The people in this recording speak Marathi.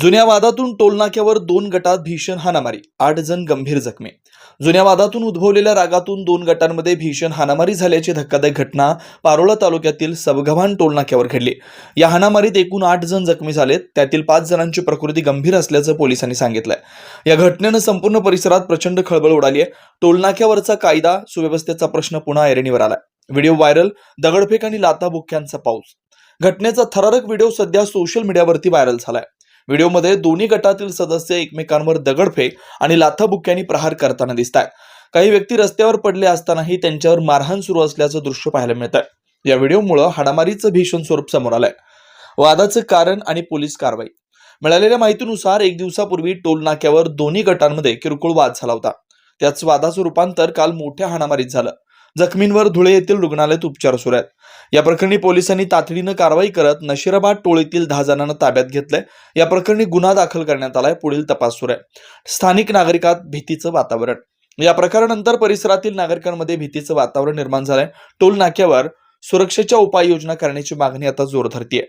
जुन्या वादातून टोलनाक्यावर दोन गटात भीषण हाणामारी आठ जण गंभीर जखमी. जुन्या वादातून उद्भवलेल्या रागातून दोन गटांमध्ये भीषण हाणामारी झाल्याची धक्कादायक घटना पारोळा तालुक्यातील सबगव्हाण टोलनाक्यावर घडली. या हाणामारीत एकूण आठ जण जखमी झालेत त्यातील पाच जणांची प्रकृती गंभीर असल्याचं पोलिसांनी सांगितलंय. या घटनेनं संपूर्ण परिसरात प्रचंड खळबळ उडाली आहे. टोलनाक्यावरचा कायदा सुव्यवस्थेचा प्रश्न पुन्हा ऐरणीवर आलाय. व्हिडिओ व्हायरल दगडफेक आणि लाथाबुक्क्यांचा पाऊस. घटनेचा थरारक व्हिडिओ सध्या सोशल मीडियावरती व्हायरल झालाय. व्हिडिओमध्ये दोन्ही गटातील सदस्य एकमेकांवर दगडफेक आणि लाथाबुक्क्यांनी प्रहार करताना दिसत आहेत काही व्यक्ती रस्त्यावर पडले असतानाही त्यांच्यावर मारहाण सुरू असल्याचं दृश्य पाहायला मिळत आहे या व्हिडिओमुळे हाडामारीचं भीषण स्वरूप समोर आलंय. वादाचं कारण आणि पोलीस कारवाई. मिळालेल्या माहितीनुसार एक दिवसापूर्वी टोल नाक्यावर दोन्ही गटांमध्ये किरकोळ वाद झाला होता. त्याच वादाचं रूपांतर काल मोठ्या हाणामारीत झालं. जखमींवर धुळे येथील रुग्णालयात उपचार सुरू आहेत. या प्रकरणी पोलिसांनी तातडीनं कारवाई करत नशिराबाद टोळीतील दहा जणांना ताब्यात घेतलंय. या प्रकरणी गुन्हा दाखल करण्यात आलाय. पुढील तपास सुरू आहे. स्थानिक नागरिकात भीतीचं वातावरण. या प्रकारानंतर परिसरातील नागरिकांमध्ये भीतीचं वातावरण निर्माण झालंय. टोल नाक्यावर सुरक्षेच्या उपाययोजना करण्याची मागणी आता जोर धरतीये